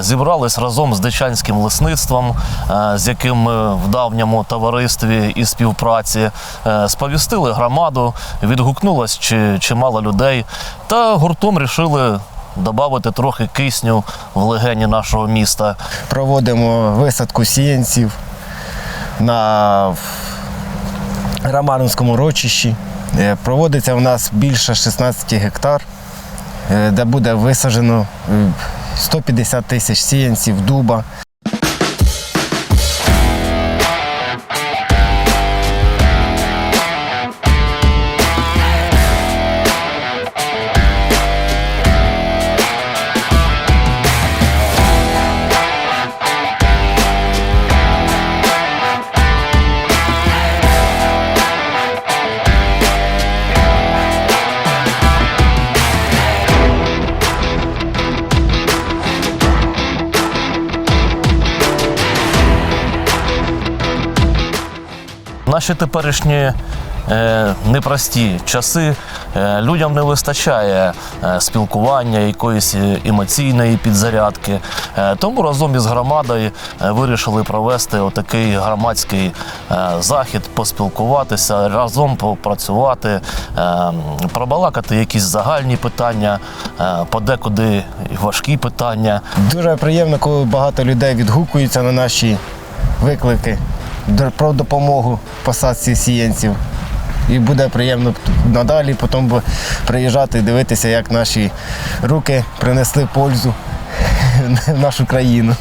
Зібрались разом з дичанським лисництвом, е, з яким ми в давньому товаристві і співпраці е, сповістили громаду, відгукнулось чи- чимало людей, та гуртом рішили додати трохи кисню в легені нашого міста. Проводимо висадку сіянців на Романовському рочищі. Е, Проводиться у нас більше 16 гектар, е, де буде висаджено е, 150 тисяч сіянців дуба. Наші теперішні е, непрості часи е, людям не вистачає е, спілкування, якоїсь е, емоційної підзарядки. Е, тому разом із громадою е, вирішили провести отакий громадський е, захід, поспілкуватися, разом попрацювати, е, пробалакати якісь загальні питання, е, подекуди важкі питання. Дуже приємно, коли багато людей відгукуються на наші виклики про допомогу посадці сіянців. І буде приємно надалі потім приїжджати і дивитися, як наші руки принесли пользу в нашу країну.